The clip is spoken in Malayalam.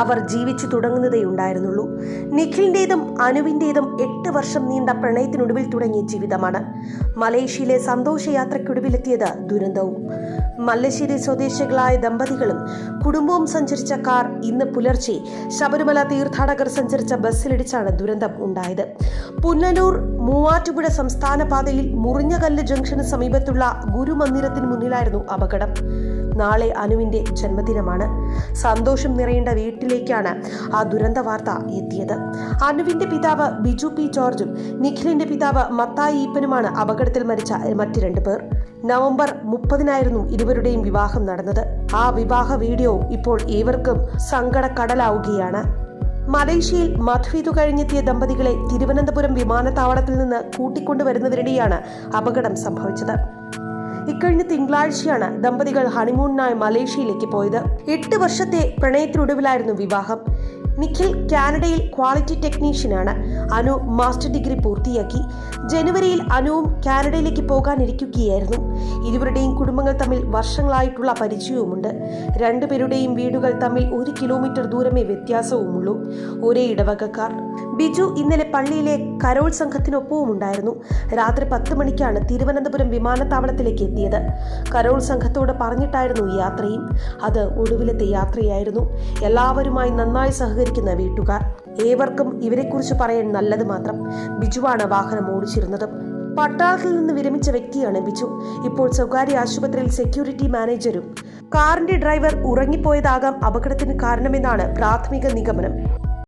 അവർ ജീവിച്ചു തുടങ്ങുന്നതേ ഉണ്ടായിരുന്നുള്ളൂ. നിഖിലിന്റേതും അനുവിന്റേതും എട്ട് വർഷം നീണ്ട പ്രണയത്തിനൊടുവിൽ തുടങ്ങിയ ജീവിതമാണ്. മലേഷ്യയിലെ സന്തോഷയാത്രയ്ക്കൊടുവിലെത്തിയത് ദുരന്തവും. മല്ലശ്ശേരി സ്വദേശികളായ ദമ്പതികളും കുടുംബവും സഞ്ചരിച്ച കാർ ഇന്ന് പുലർച്ചെ ശബരിമല തീർത്ഥാടകർ സഞ്ചരിച്ച ബസ്സിലിടിച്ചാണ് ദുരന്തം ഉണ്ടായത്. പുന്നലൂർ മൂവാറ്റുപുഴ സംസ്ഥാന പാതയിൽ മുറിഞ്ഞകല്ല് ജംഗ്ഷന് സമീപത്തുള്ള ഗുരുമന്ദിരത്തിന് മുന്നിലായിരുന്നു അപകടം. നാളെ അനുവിന്റെ ജന്മദിനമാണ്. സന്തോഷം നിറയേണ്ട വീട്ടിലേക്കാണ് ആ ദുരന്ത വാർത്ത എത്തിയത്. അനുവിന്റെ പിതാവ് ബിജു പി ജോർജും നിഖിലിന്റെ പിതാവ് മത്തായി ഈപ്പനുമാണ് അപകടത്തിൽ മരിച്ച മറ്റ് രണ്ടു പേർ. നവംബർ മുപ്പതിനായിരുന്നു ഇരുവരുടെയും വിവാഹം നടന്നത്. ആ വിവാഹ വീഡിയോ ഇപ്പോൾ ഏവർക്കും സങ്കടക്കടലാവുകയാണ്. മലേഷ്യയിൽ മധുവിതു കഴിഞ്ഞെത്തിയ ദമ്പതികളെ തിരുവനന്തപുരം വിമാനത്താവളത്തിൽ നിന്ന് കൂട്ടിക്കൊണ്ടുവരുന്നതിനിടെയാണ് അപകടം സംഭവിച്ചത്. ഇക്കഴിഞ്ഞ തിങ്കളാഴ്ചയാണ് ദമ്പതികൾ ഹണിമൂണിനായി മലേഷ്യയിലേക്ക് പോയത്. എട്ട് വർഷത്തെ പ്രണയത്തിനൊടുവിലായിരുന്നു വിവാഹം. നിഖിൽ കാനഡയിൽ ക്വാളിറ്റി ടെക്നീഷ്യനാണ്. അനു മാസ്റ്റർ ഡിഗ്രി പൂർത്തിയാക്കി. ജനുവരിയിൽ അനുവും കാനഡയിലേക്ക് പോകാനിരിക്കുകയായിരുന്നു. ഇരുവരുടെയും കുടുംബങ്ങൾ തമ്മിൽ വർഷങ്ങളായിട്ടുള്ള പരിചയവുമുണ്ട്. രണ്ടുപേരുടെയും വീടുകൾ തമ്മിൽ ഒരു കിലോമീറ്റർ ദൂരമേ വ്യത്യാസവുമുള്ളൂ. ഒരേ ഇടവകക്കാർ. ബിജു ഇന്നലെ പള്ളിയിലെ കരോൾ സംഘത്തിനൊപ്പവും ഉണ്ടായിരുന്നു രാത്രി പത്ത് മണിക്കാണ് തിരുവനന്തപുരം വിമാനത്താവളത്തിലേക്ക് എത്തിയത്. കരോൾ സംഘത്തോട് പറഞ്ഞിട്ടായിരുന്നു യാത്രയും. അത് ഒടുവിലത്തെ യാത്രയായിരുന്നു. എല്ലാവരുമായി നന്നായി സഹകരിക്കുന്ന വീട്ടുകാർ ഏവർക്കും ഇവരെക്കുറിച്ച് പറയാൻ നല്ലത് മാത്രം ബിജുവാണ് വാഹനം ഓടിച്ചിരുന്നത്. പട്ടാളത്തിൽ നിന്ന് വിരമിച്ച വ്യക്തിയാണ് ബിജു. ഇപ്പോൾ സ്വകാര്യ ആശുപത്രിയിൽ സെക്യൂരിറ്റി മാനേജരും കാറിന്റെ ഡ്രൈവർ ഉറങ്ങിപ്പോയതാകാം അപകടത്തിന് കാരണമെന്നാണ് പ്രാഥമിക നിഗമനം.